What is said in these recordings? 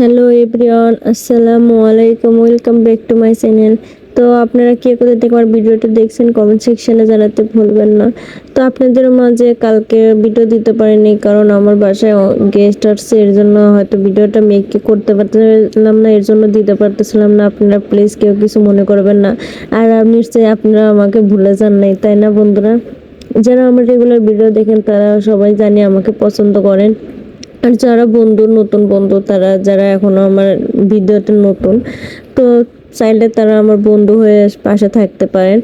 Hello everyone আসসালামু আলাইকুম welcome back to my channel তো আপনারা কে কোথা থেকে আমার ভিডিওটা দেখছেন কমেন্ট সেকশনে জানাতে ভুলবেন না। তো আপনাদের মাঝে কালকে ভিডিও দিতে পারিনি, কারণ আমার বাসায় গেস্ট আসছে, এর জন্য হয়তো ভিডিওটা মেক করতে পারতেছিলাম না, এর জন্য দিতে পারতেছিলাম না। আপনারা প্লিজ কেউ কিছু মনে করবেন না। আর নিশ্চয়ই আপনারা আমাকে ভুলে যান নাই, তাই না বন্ধুরা? যারা আমার রেগুলার ভিডিও দেখেন, তারা সবাই জানি আমাকে পছন্দ করেন। আর যারা বন্ধু, নতুন বন্ধু, তারা যারা এখনও আমার ভিডিওতে নতুন, তো চাইলে তারা আমার বন্ধু হয়ে পাশে থাকতে পারেন।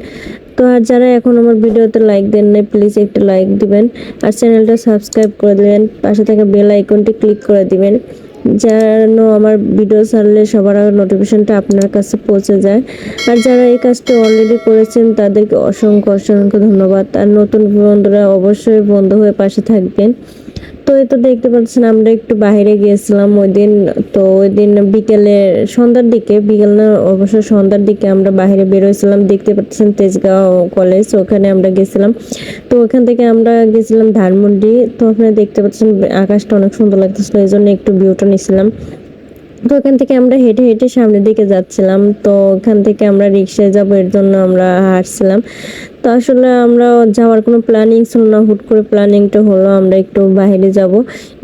তো আর যারা এখন আমার ভিডিওতে লাইক দেন নাই প্লিজ একটু লাইক দিবেন। আর চ্যানেলটা সাবস্ক্রাইব করে দিবেন। পাশে থাকা বেল আইকনটি ক্লিক করে দিবেন, যেন আমার ভিডিও ছাড়লে সবার আগে নোটিফিকেশনটা আপনার কাছে পৌঁছে যায়। আর যারা এই কাজটা অলরেডি করেছেন, তাদেরকে অসংখ্য অসংখ্য ধন্যবাদ। আর নতুন বন্ধুরা অবশ্যই বন্ধু হয়ে পাশে থাকবেন। তো এই তো দেখতে পাচ্ছেন, আমরা একটু বাইরে গিয়েছিলাম ওই দিন। তো ওই দিন বিকেলে সন্ধ্যার দিকে, বিকেল না অবশ্য সন্ধ্যার দিকে আমরা বাইরে বেরোয়েছিলাম দেখতে পাচ্ছেন তেজগাঁও কলেজ ওখানে আমরা গেছিলাম। তো ওখান থেকে আমরা গেছিলাম ধানমন্ডি। তো ওখানে দেখতে পাচ্ছেন আকাশটা অনেক সুন্দর লাগতেছিল, এই জন্য একটু ভিউটা নিয়েছিলাম। তো ওখান থেকে আমরা হেঁটে হেঁটে সামনের দিকে যাচ্ছিলাম। তো ওখান থেকে আমরা রিক্সায় যাব, এর জন্য আমরা হাঁটছিলাম। তো আসলে আমরা যাওয়ার কোনো প্ল্যানিং ছিল না। হুট করে প্ল্যানিংটা হলো, আমরা একটু বাইরে যাব।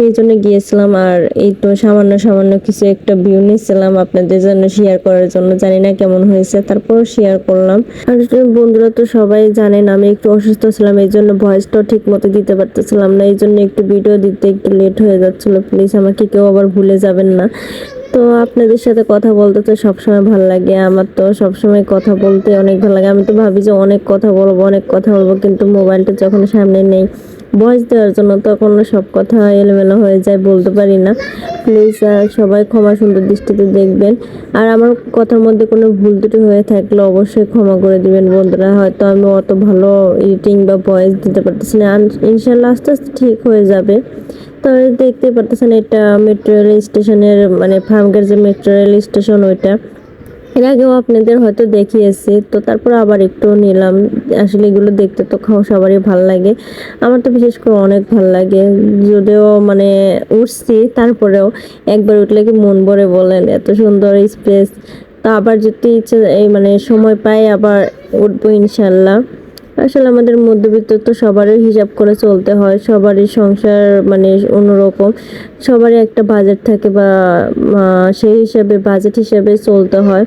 এই জন্য গিয়েছিলাম আর এই তো সামান্য সামান্য কিছু একটা ভিউ নিয়েছিলাম আপনাদের জন্য শেয়ার করার জন্য। জানি না কেমন হয়েছে, তারপর শেয়ার করলাম। আর বন্ধুরা তো সবাই জানেন, আমি একটু অসুস্থ ছিলাম, এই জন্য ভয়েসটাও ঠিক মতো দিতে পারতেছিলাম না। এই জন্য একটু ভিডিও দিতে একটু লেট হয়ে যাচ্ছিল। প্লিজ আমাকে কেউ আবার ভুলে যাবেন না। তো আপনাদের সাথে কথা বলতে তো সবসময় ভালো লাগে, আমার তো সবসময় কথা বলতে অনেক ভালো লাগে। আমি তো ভাবি যে অনেক কথা বলব, অনেক কথা বলব, কিন্তু মোবাইলটা যখন সামনে নেই ভয়েস দেওয়ার জন্য তো তখন সব কথা এলোমেলো হয়ে যায়, বলতে পারি না। প্লিজ সবাই ক্ষমা সুন্দর দৃষ্টিতে দেখবেন। আর আমার কথার মধ্যে কোনো ভুল ত্রুটি হয়ে থাকলে অবশ্যই ক্ষমা করে দিবেন বন্ধুরা। হয়তো আমি অত ভালো এডিটিং বা ভয়েস দিতে পারতেছি না। ইনশাল্লাহ আস্তে আস্তে ঠিক হয়ে যাবে। তো দেখতে পারতেছেন এটা মেট্রো রেল স্টেশনের মানে ফার্মগের যে মেট্রো রেল স্টেশন ওইটা। এর আগেও আপনাদের হয়তো দেখিয়েছি, তো তারপর আবার একটু নিলাম। আসলে এগুলো দেখতে তো খাও, সবারই ভালো লাগে। আমার তো বিশেষ করে অনেক ভালো লাগে। যদিও মানে উঠছি, তারপরেও একবার উঠলে কি মন ভরে বলেন, এত সুন্দর স্পেস তা আবার যদি ইচ্ছে, এই মানে সময় পাই আবার উঠবো ইনশাল্লাহ। আসলে আমাদের মধ্যবিত্ত তো সবারই হিসাব করে চলতে হয়, সবারই সংসার মানে অন্যরকম, সবারই একটা বাজেট থাকে বা সেই হিসাবে বাজেট হিসাবে চলতে হয়।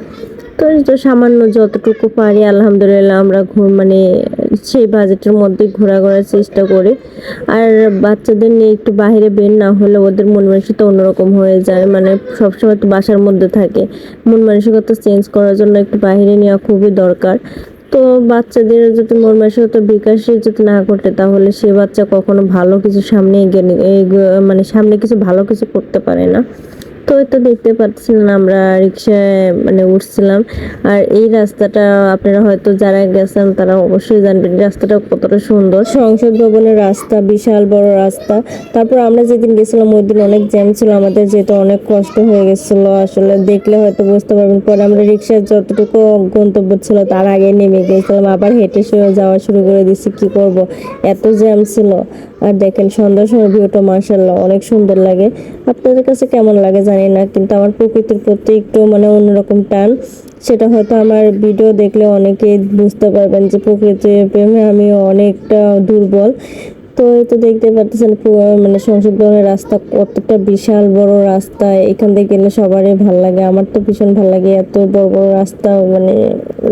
তো সামান্য যতটুকু পারি আলহামদুলিল্লাহ আমরা মানে সেই বাজেটের মধ্যে ঘোরাঘোরার চেষ্টা করি। আর বাচ্চাদের নিয়ে একটু বাইরে বের না হলে ওদের মন মানসিকতা অন্যরকম হয়ে যায় মানে সবসময় তো বাসার মধ্যে থাকে। মন মানসিকতা চেঞ্জ করার জন্য একটু বাইরে নেওয়া খুবই দরকার। তো বাচ্চাদের যদি মন মানসিকতা বিকাশে যদি না করতে তাহলে সে বাচ্চা কখনো ভালো কিছু সামনে এগিয়ে মানে সামনে কিছু ভালো কিছু করতে পারে না। তো তো দেখতে পাচ্ছিলেন আমরা রিক্সায় মানে উঠছিলাম। আর এই রাস্তাটা আপনারা হয়তো যারা গেছেন তারা অবশ্যই জানবেন রাস্তাটা কতটা সুন্দর। সংসদ ভবনের রাস্তা, বিশাল বড় রাস্তা। তারপর আমরা যেদিন গেছিলাম, ওই দিন অনেক জ্যাম ছিল, আমাদের যেতে অনেক কষ্ট হয়ে গেছিল। আসলে দেখলে হয়তো বুঝতে পারবেন, পরে আমরা রিক্সায় যতটুকু গন্তব্য ছিল তার আগে নেমে গেছিলাম, আবার হেঁটে যাওয়া শুরু করে দিছি কি করব? এত জ্যাম ছিল। আর দেখেন সন্ধ্যার সময় ভিউটা মার্শাল্লাহ অনেক সুন্দর লাগে। আপনাদের কাছে কেমন লাগে জানি না, কিন্তু আমার প্রকৃতির প্রতি একটু মানে অন্যরকম টান। সেটা হয়তো আমার ভিডিও দেখলে অনেকে বুঝতে পারবেন যে প্রকৃতির প্রেমে আমি অনেকটা দুর্বল। তো তো দেখতে পাচ্ছেন মানে সংসদ ভবনের রাস্তা কতটা বিশাল বড় রাস্তা, এখান থেকে গেলে সবারই ভালো লাগে। আমার তো ভীষণ ভালো লাগে এত বড় বড় রাস্তা মানে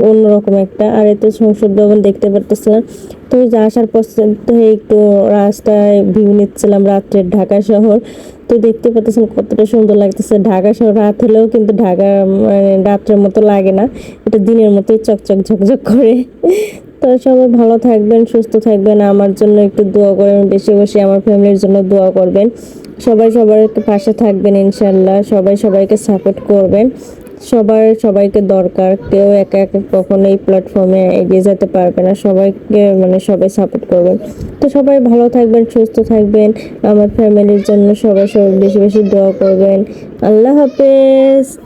অন্যরকম একটা। আর এতে সংসদ ভবন দেখতে পারতেছিলাম। তো যা আসার পর্যন্ত একটু রাস্তায় ভিউ নিচ্ছিলাম রাত্রের ঢাকা শহর। তো দেখতে পাচ্ছেন কতটা সুন্দর লাগতেছে। ঢাকা শহর রাত হলেও কিন্তু ঢাকা মানে রাত্রের মতো লাগে না। এটা দিনের মতোই চকচক, ঝকঝক করে। তো সবাই ভালো থাকবেন, সুস্থ থাকবেন। আমার জন্য একটু দোয়া করবেন বেশি বেশি আমার ফ্যামিলির জন্য দোয়া করবেন। সবাই সবার পাশে থাকবেন, ইনশাল্লাহ। সবাই সবাইকে সাপোর্ট করবেন। সবার সবাইকে দরকার। কেউ একা একা কখনো এই প্ল্যাটফর্মে এগিয়ে যেতে পারবে না। সবাইকে মানে সবাই সাপোর্ট করবেন। তো সবাই ভালো থাকবেন, সুস্থ থাকবেন। আমার ফ্যামিলির জন্য সবাই সবাই বেশি বেশি দোয়া করবেন। আল্লাহ হাফেজ।